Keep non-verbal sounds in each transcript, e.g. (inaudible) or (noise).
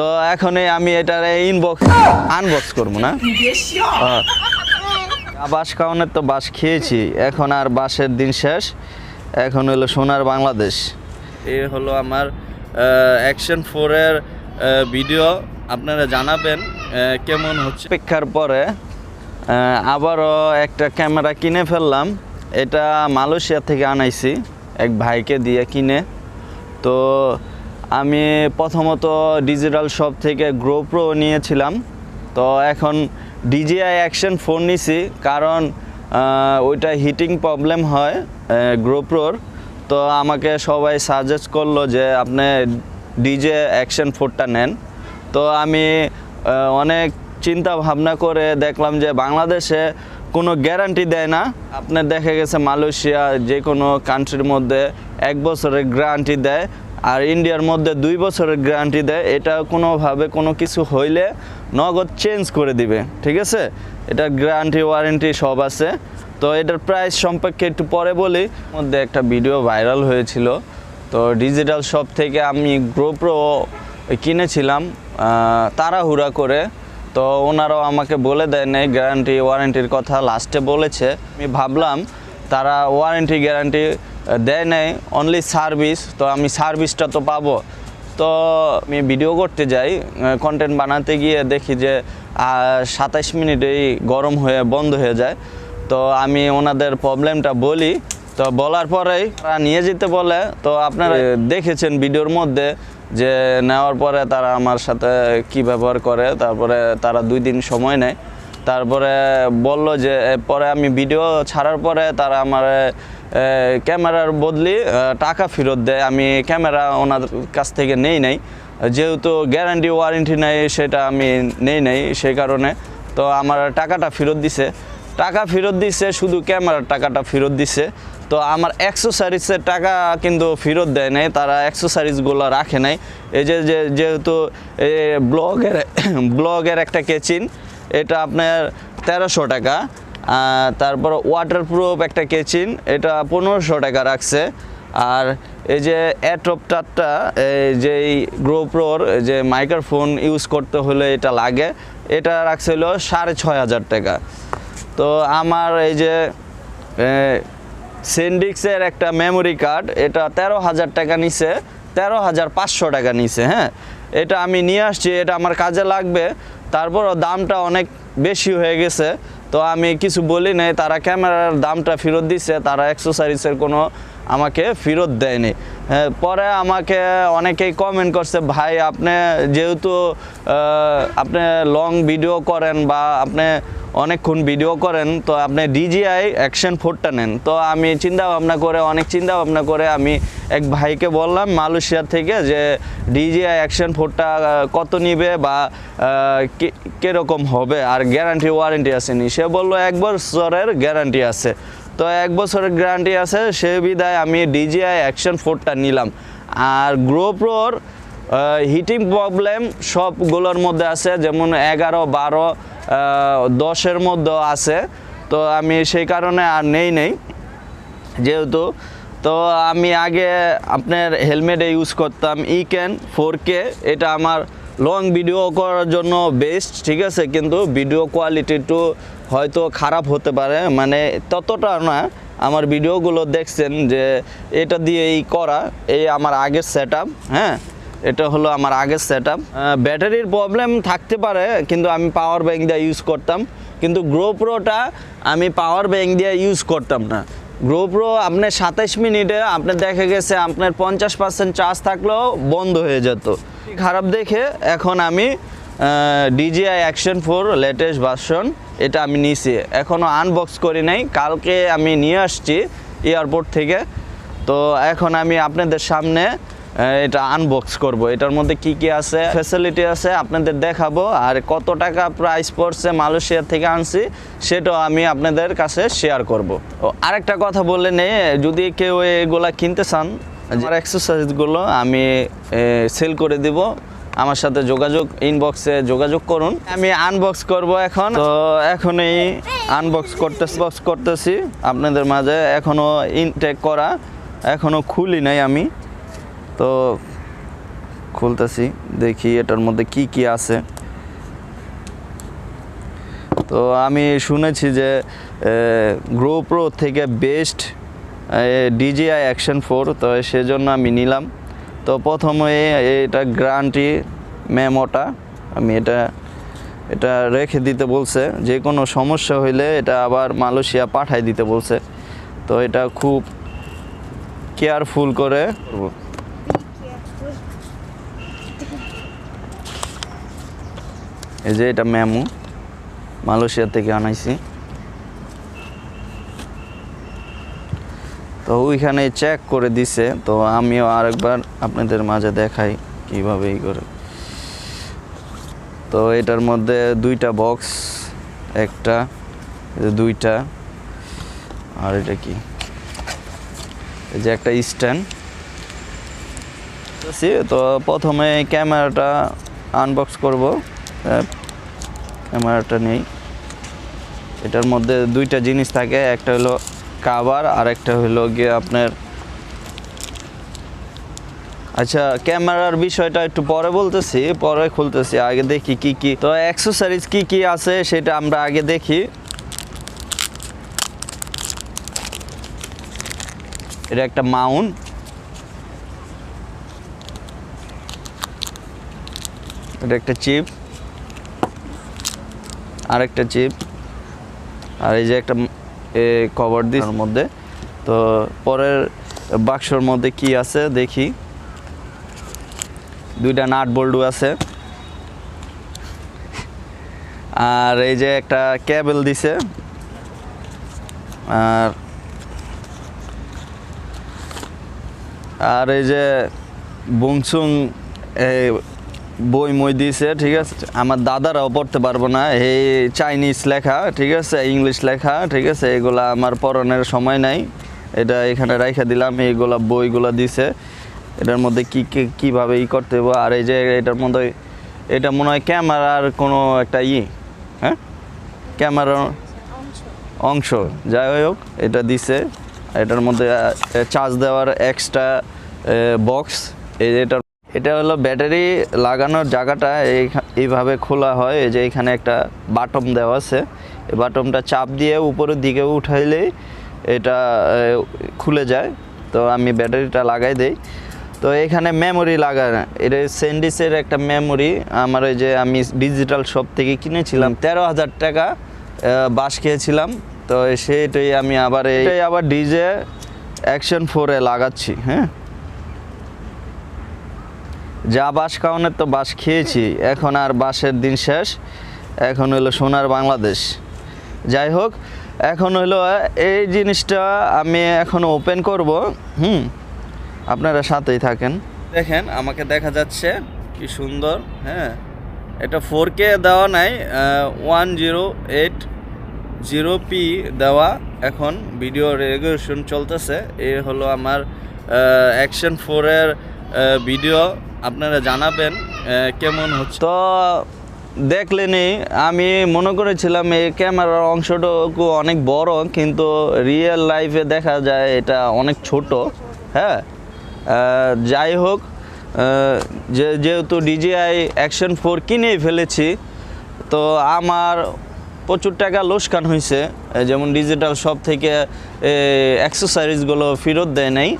তো এখনই আমি এটার ইনবক্স আনবক্স করব না। বাস খাওয়ানোর তো বাস খেয়েছি, এখন আর বাসের দিন শেষ, এখন হলো সোনার বাংলাদেশ। এ হলো আমার অ্যাকশন ফোরের ভিডিও আপনারা জানাবেন কেমন হচ্ছে? অপেক্ষার পরে আবারও একটা ক্যামেরা কিনে ফেললাম, এটা মালয়েশিয়া থেকে আনাইছি, এক ভাইকে দিয়ে কিনে। তো আমি প্রথমত ডিজিটাল শপ থেকে গ্রোপ্রো নিয়েছিলাম। তো এখন ডিজিআই অ্যাকশন ফোন নিছি, কারণ ওইটা হিটিং প্রবলেম হয় গ্রোপ্রোর তো আমাকে সবাই সাজেস্ট করল যে আপনি ডিজে অ্যাকশন ফোরটা নেন। তো আমি অনেক চিন্তা ভাবনা করে দেখলাম যে বাংলাদেশে কোনো গ্যারান্টি দেয় না। আপনার দেখা গেছে মালয়েশিয়া যে কোনো কান্ট্রির মধ্যে এক বছরের গ্যারান্টি দেয়। আর ইন্ডিয়ার মধ্যে দুই বছরের গ্যারান্টি দেয়, এটা কোনোভাবে কোনো কিছু হইলে নগদ চেঞ্জ করে দিবে, ঠিক আছে? এটা গ্যারান্টি, ওয়ারেন্টি সব আছে। তো এটার প্রাইস সম্পর্কে একটু পরে বলি। মধ্যে একটা ভিডিও ভাইরাল হয়েছিল। তো ডিজিটাল শপ থেকে আমি গ্রোপ্রো কিনেছিলাম তাড়াহুড়া করে। তো ওনারাও আমাকে বলে দেয়, নাই, গ্যারান্টি, ওয়ারেন্টির কথা লাস্টে বলেছে। আমি ভাবলাম, তারা ওয়ারেন্টি, গ্যারান্টি দেয় নাই অনলি সার্ভিস তো আমি সার্ভিসটা তো পাবো। তো আমি ভিডিও করতে যাই কন্টেন্ট বানাতে গিয়ে দেখি যে সাতাইশ মিনিটেই গরম হয়ে বন্ধ হয়ে যায়। তো আমি ওনাদের প্রবলেমটা বলি তো বলার পরেই তারা নিয়ে যেতে বলে। তো আপনারা দেখেছেন ভিডিওর মধ্যে যে নেওয়ার পরে তারা আমার সাথে কি ব্যবহার করে তারপরে তারা দুই দিন সময় নেয়। তারপরে বলল যে পরে আমি ভিডিও ছাড়ার পরে তারা আমার ক্যামেরার বদলে টাকা ফেরত দেয়। আমি ক্যামেরা ওনার কাছ থেকে নেই নাই। যেহেতু গ্যারান্টি ওয়ারেন্টি নেই, সেটা আমি নেই নাই, সেই কারণে। তো আমার টাকাটা ফেরত দিছে। টাকা ফেরত দিছে, শুধু ক্যামেরার টাকাটা ফেরত দিছে। তো আমার অ্যাক্সেসরিজের টাকা কিন্তু ফেরত দেয় নাই, তারা অ্যাক্সেসরিজগুলো রাখে নাই। এই যে যেহেতু ব্লগের (coughs) ব্লগের একটা কেচিন, এটা আপনার তেরোশো টাকা। তারপর ওয়াটারপ্রুফ একটা কেচিন, এটা পনেরোশো টাকা রাখছে। আর এই যে অ্যাটপটারটা এই যে গ্রোপ্রোর যে মাইক্রোফোন ইউজ করতে হলে এটা লাগে, এটা রাখছে হলো সাড়ে ছয় হাজার টাকা। তো আমার এই যে সেন্ডিক্সের একটা মেমোরি কার্ড এটা তেরো হাজার টাকা নিছে, তেরো হাজার পাঁচশো টাকা নিছে হ্যাঁ? এটা আমি নিয়ে আসছি, এটা আমার কাজে লাগবে। তারপরও দামটা অনেক বেশি হয়ে গেছে। তো আমি কিছু বলি নাই তারা ক্যামেরার দামটা ফেরত দিছে তারা অ্যাক্সেসরিজের কোনো আমাকে ফেরত দেয়নি। হ্যাঁ, পরে আমাকে অনেকেই কমেন্ট করছে ভাই আপনি যেহেতু আপনি লং ভিডিও করেন বা আপনি অনেকক্ষণ ভিডিও করেন তো আপনি ডিজিআই অ্যাকশন ফোরটা নেন। তো আমি চিন্তা ভাবনা করে অনেক চিন্তা ভাবনা করে আমি এক ভাইকে বললাম মালয়েশিয়া থেকে যে ডিজিআই অ্যাকশন ফোরটা কত নিবে বা আহ, কি- হবে আর গ্যারান্টি ওয়ারেন্টি আসেনি সে বলল এক বছরের গ্যারান্টি আছে। তো এক বছরের গ্যারান্টি আছে সে বিদায় আমি ডিজিআই অ্যাকশন ফোরটা নিলাম। আর গ্রোপ্রোর হিটিং প্রবলেম সবগুলোর মধ্যে আছে, যেমন এগারো, বারো দশের মধ্যে আছে। তো আমি সেই কারণে আর নেই নেই, যেহেতু। তো আমি আগে আপনার হেলমেটে ইউজ করতাম ই ক্যান ফোর কে এটা আমার লং ভিডিও করার জন্য বেস্ট ঠিক আছে? কিন্তু ভিডিও কোয়ালিটি হয়তো খারাপ হতে পারে মানে ততটা না। আমার ভিডিওগুলো দেখছেন যে এটা দিয়ে এই করা, এই আমার আগের সেট হ্যাঁ? এটা হলো আমার আগের সেট ব্যাটারির প্রবলেম থাকতে পারে, কিন্তু আমি পাওয়ার ব্যাংক দিয়ে ইউজ করতাম। কিন্তু গ্রোপ্রোটা আমি পাওয়ার ব্যাংক দিয়ে ইউজ করতাম না। গ্রোপ্রো আপনার সাতাইশ মিনিটে, আপনার দেখা গেছে আপনার পঞ্চাশ পার্সেন্ট চার্জ থাকলেও বন্ধ হয়ে যেত। খারাপ দেখে এখন আমি DJI action four latest version এটা আমি নিয়েছি এখনও আনবক্স করি নাই, কালকে আমি নিয়ে আসছি এয়ারপোর্ট থেকে। তো এখন আমি আপনাদের সামনে এটা আনবক্স করব। এটার মধ্যে কি কি আছে? ফ্যাসিলিটি আছে, আপনাদের দেখাবো। আর কত টাকা প্রাইস পড়ছে মালয়েশিয়া থেকে আনছি, সেটাও আমি আপনাদের কাছে শেয়ার করব। ও, আরেকটা কথা বলে নেই, যদি কেউ এগুলা কিনতে চান আমার এক্সারসাইজগুলো আমি সেল করে দিব। আমার সাথে যোগাযোগ ইনবক্সে যোগাযোগ করুন। আমি আনবক্স করব এখন। তো এখনই আনবক্স করতে বক্স করতেছি। আপনাদের মাঝে এখনও ইনটেক করা এখনও খুলি নাই আমি। তো খুলতেছি, দেখি এটার মধ্যে কি কি আছে। তো আমি শুনেছি যে গ্রোপ্রো থেকে বেস্ট ডিজিআই অ্যাকশন ফোর তো সেজন্য আমি নিলাম। তো প্রথমে এটা গ্রান্টি মেমোটা, আমি এটা এটা রেখে দিতে বলছে। যে কোনো সমস্যা হইলে এটা আবার মালয়েশিয়া পাঠাই দিতে বলছে। তো এটা খুব কেয়ারফুল করে এই যে এটা মেমো মালয়েশিয়া থেকে আনাইছি। তো ওইখানে চেক করে দিছে, তো আমিও আরেকবার আপনাদের মাঝে দেখাই কীভাবে এই করে। তো এটার মধ্যে দুইটা বক্স একটা দুইটা, আর এটা কি? এই যে একটা স্ট্যান্ড তো প্রথমে ক্যামেরাটা আনবক্স করব। ক্যামেরাটা নেই। এটার মধ্যে দুইটা জিনিস থাকে, একটা হলো কাভার আর একটা হলো গিয়ে আপনার আচ্ছা ক্যামেরার বিষয়টা একটু পরে বলতেছি, পরে খুলতেছি, আগে দেখি কি কি তো অ্যাক্সেসরিজ কি কি আছে সেটা আমরা আগে দেখি। এটা একটা মাউন্ট। এটা একটা চিপ। আরেকটা চিপ আর এই যে একটা কভার দিস ওর মধ্যে। তো পরের বাক্সর মধ্যে কি আছে দেখি। দুইটা নাট বোল্ডু আছে। আর এই যে একটা কেবল দিছে। আর আর এই যে বুংসুং এই বই মই দিয়েছে ঠিক আছে? আমার দাদারাও পড়তে পারব না, এই চাইনিজ লেখা, ঠিক আছে? ইংলিশ লেখা, ঠিক আছে? এগুলা আমার পড়ানোর সময় নাই। এটা এখানে রাইখা দিলাম, এইগুলা বইগুলা দিছে। এটার মধ্যে কি কীভাবে ই করতে হবে আর এই যে এটার মধ্যে, এটা মনে হয় ক্যামেরার কোনো একটা ই হ্যাঁ? ক্যামেরার অংশ। যাই হোক, এটা দিছে। এটার মধ্যে চার্জ দেওয়ার এক্সট্রা বক্স এই এটার এটা হলো ব্যাটারি লাগানোর জায়গাটা এই- এইভাবে খোলা হয়, এই যে এখানে একটা বাটম দেওয়া আছে। এই বাটমটা চাপ দিয়ে উপরের দিকে উঠাইলেই এটা খুলে যায়। তো আমি ব্যাটারিটা লাগাই দেই। তো এখানে মেমোরি লাগা এটা সেন্ডিসের একটা মেমোরি আমার ওই যে আমি ডিজিটাল শপ থেকে কিনেছিলাম, তেরো হাজার টাকা বাস খেয়েছিলাম। তো সেটাই আমি আবার এই আবার ডিজে অ্যাকশন ফোরে লাগাচ্ছি হ্যাঁ? যা বাস খাওয়ানোর তো বাস খেয়েছি, এখন আর বাসের দিন শেষ, এখন হলো সোনার বাংলাদেশ। যাই হোক, এখন হলো, এই জিনিসটা আমি এখন ওপেন করব, হুম? আপনারা সাথেই থাকেন। দেখেন, আমাকে দেখা যাচ্ছে, কি সুন্দর হ্যাঁ? এটা ফোর কে দেওয়া নাই one zero eight zero P দেওয়া এখন ভিডিও রেগুলেশন চলতেছে। এ হলো আমার অ্যাকশন ফোরের ভিডিও আপনারা জানাবেন কেমন হচ্ছে? তো দেখলেনি, আমি মনে করেছিলাম এই ক্যামেরার অংশটুকু অনেক বড়, কিন্তু রিয়েল লাইফে দেখা যায় এটা অনেক ছোট হ্যাঁ? যাই হোক যেহেতু ডিজিআই অ্যাকশন ফোর কিনেই ফেলেছি, তো আমার প্রচুর টাকা লোসকান হয়েছে যেমন ডিজিটাল শপ থেকে অ্যাক্সেসরিজগুলো ফেরত দেয় নাই।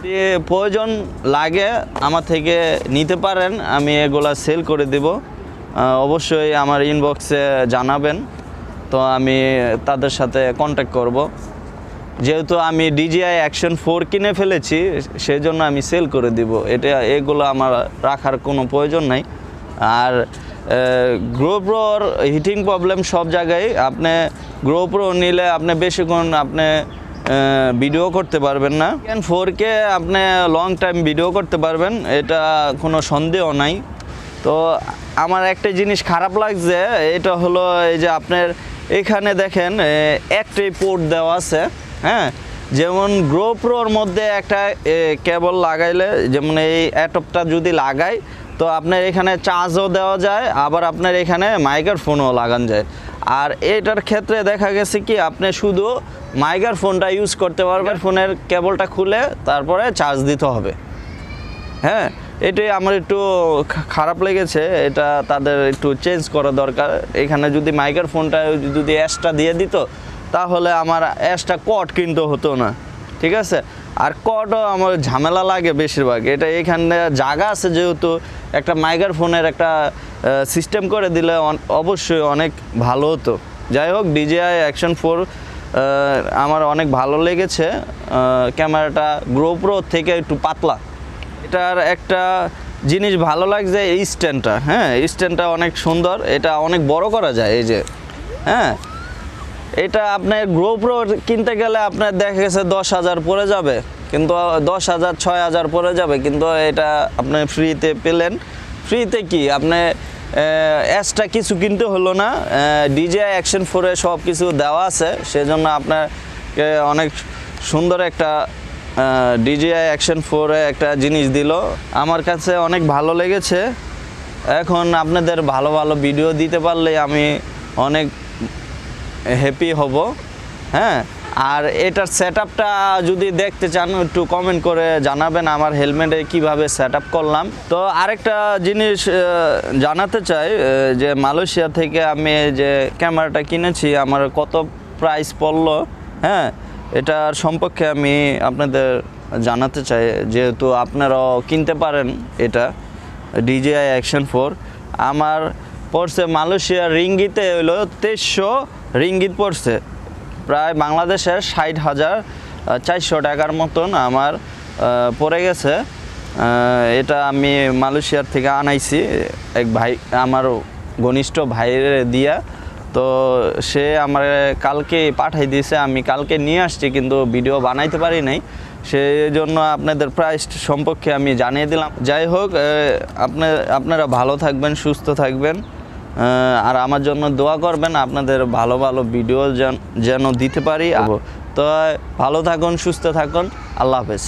প্রয়োজন লাগে আমার থেকে নিতে পারেন, আমি এগুলা সেল করে দেব। অবশ্যই আমার ইনবক্সে জানাবেন। তো আমি তাদের সাথে কন্ট্যাক্ট করব। যেহেতু আমি ডিজিআই অ্যাকশন ফোর কিনে ফেলেছি সেই জন্য আমি সেল করে দিব। এটা, এগুলো আমার রাখার কোনো প্রয়োজন নাই। আর গ্রোপ্রোর হিটিং প্রবলেম সব জায়গায়। আপনি গ্রোপ্রো নিলে আপনি বেশিক্ষণ আপনি ভিডিও করতে পারবেন না। ফোর কে আপনি লং টাইম ভিডিও করতে পারবেন, এটা কোনো সন্দেহ নাই। তো আমার একটা জিনিস খারাপ লাগছে, এটা হলো এই যে আপনার এখানে দেখেন একটাই পোর্ট দেওয়া আছে হ্যাঁ? যেমন গ্রোপ্রোর মধ্যে একটা কেবল লাগাইলে, যেমন এই অ্যাটপটা যদি লাগাই তো আপনার এখানে চার্জও দেওয়া যায় আবার আপনার এখানে মাইক্রোফোনও লাগানো যায়। আর এটার ক্ষেত্রে দেখা গেছে কি আপনি শুধু মাইক্রোফোনটা ইউজ করতে পারবেন ফোনের কেবলটা খুলে তারপরে চার্জ দিতে হবে। হ্যাঁ এটাই আমার একটু খারাপ লেগেছে এটা তাদের একটু চেঞ্জ করা দরকার। এখানে যদি মাইক্রোফোনটা যদি অ্যাশটা দিয়ে দিত তাহলে আমার অ্যাশটা কট কিনতে হতো না। ঠিক আছে? আর কটও আমার ঝামেলা লাগে বেশিরভাগ। এটা এখানে জায়গা আছে যেহেতু একটা মাইগার মাইক্রোফোনের একটা সিস্টেম করে দিলে অবশ্যই অনেক ভালো হতো। যাই হোক ডিজিআই অ্যাকশন ফোর আমার অনেক ভালো লেগেছে। ক্যামেরাটা গ্রোপ্রো থেকে একটু পাতলা। এটার একটা জিনিস ভালো লাগছে এই স্ট্যান্ডটা। হ্যাঁ এই স্ট্যান্ডটা অনেক সুন্দর। এটা অনেক বড় করা যায় এই যে। হ্যাঁ এটা আপনার গ্রোপ্রো কিনতে গেলে আপনার দেখা গেছে দশ হাজার পড়ে যাবে। কিন্তু দশ হাজার, ছয় হাজার পড়ে যাবে। কিন্তু এটা আপনি ফ্রিতে পেলেন। ফ্রিতে কি? আপনি অ্যাসটা কিছু কিনতে হলো না। ডিজিআই অ্যাকশন ফোরে সব কিছু দেওয়া আছে। সেজন্য আপনাকে অনেক সুন্দর একটা ডিজিআই অ্যাকশন ফোরে একটা জিনিস দিল। আমার কাছে অনেক ভালো লেগেছে। এখন আপনাদের ভালো ভালো ভিডিও দিতে পারলে আমি অনেক হ্যাপি হব। হ্যাঁ? আর এটার সেট যদি দেখতে চান, একটু কমেন্ট করে জানাবেন আমার হেলমেটে কীভাবে সেট করলাম। তো আরেকটা জিনিস জানাতে চাই যে মালয়েশিয়া থেকে আমি যে ক্যামেরাটা কিনেছি, আমার কত প্রাইস পড়ল হ্যাঁ? এটার সম্পর্কে আমি আপনাদের জানাতে চাই, যেহেতু আপনারাও কিনতে পারেন এটা ডিজিআই অ্যাকশন ফোর আমার পড়ছে মালয়েশিয়ার রিঙ্গিতে হলো তেইশশো রিঙ্গিত পড়ছে প্রায় বাংলাদেশের ষাট হাজার চারশো টাকার মতন আমার পড়ে গেছে। এটা আমি মালয়েশিয়ার থেকে আনাইছি। এক ভাই, আমার ঘনিষ্ঠ ভাইয়ের দিয়া। তো সে আমার কালকে পাঠাই দিয়েছে, আমি কালকে নিয়ে আসছি, কিন্তু ভিডিও বানাইতে পারি নাই। সেই জন্য আপনাদের প্রাইস সম্পর্কে আমি জানিয়ে দিলাম। যাই হোক আপনার আপনারা ভালো থাকবেন, সুস্থ থাকবেন। আর আমার জন্য দোয়া করবেন, আপনাদের ভালো ভালো ভিডিও যেন দিতে পারি। তো ভালো থাকুন, সুস্থ থাকুন, আল্লাহ হাফেজ।